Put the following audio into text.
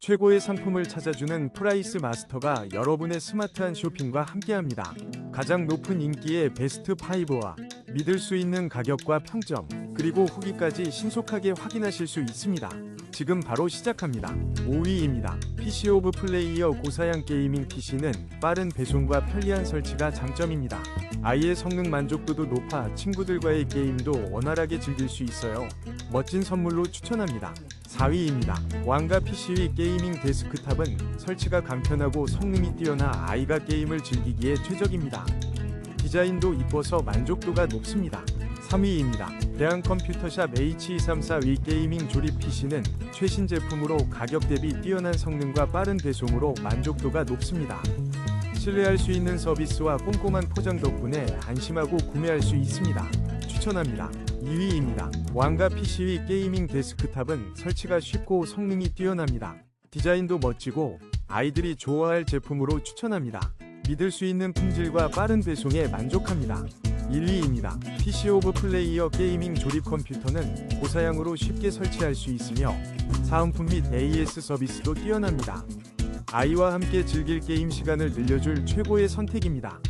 최고의 상품을 찾아주는 프라이스 마스터가 여러분의 스마트한 쇼핑과 함께합니다. 가장 높은 인기의 베스트 5와 믿을 수 있는 가격과 평점, 그리고 후기까지 신속하게 확인하실 수 있습니다. 지금 바로 시작합니다. 5위입니다. PC 오브 플레이어 고사양 게이밍 PC는 빠른 배송과 편리한 설치가 장점입니다. 아이의 성능 만족도도 높아 친구들과의 게임도 원활하게 즐길 수 있어요. 멋진 선물로 추천합니다. 4위입니다. 왕가 PC의 게이밍 데스크탑은 설치가 간편하고 성능이 뛰어나 아이가 게임을 즐기기에 최적입니다. 디자인도 이뻐서 만족도가 높습니다. 3위입니다. 대한컴퓨터샵 H234위 게이밍 조립 PC는 최신 제품으로 가격 대비 뛰어난 성능과 빠른 배송으로 만족도가 높습니다. 신뢰할 수 있는 서비스와 꼼꼼한 포장 덕분에 안심하고 구매할 수 있습니다. 추천합니다. 2위입니다. 왕가 PC의 게이밍 데스크탑은 설치가 쉽고 성능이 뛰어납니다. 디자인도 멋지고 아이들이 좋아할 제품으로 추천합니다. 믿을 수 있는 품질과 빠른 배송에 만족합니다. 1위입니다. PC 오브 플레이어 게이밍 조립 컴퓨터는 고사양으로 쉽게 설치할 수 있으며 사은품 및 AS 서비스도 뛰어납니다. 아이와 함께 즐길 게임 시간을 늘려줄 최고의 선택입니다.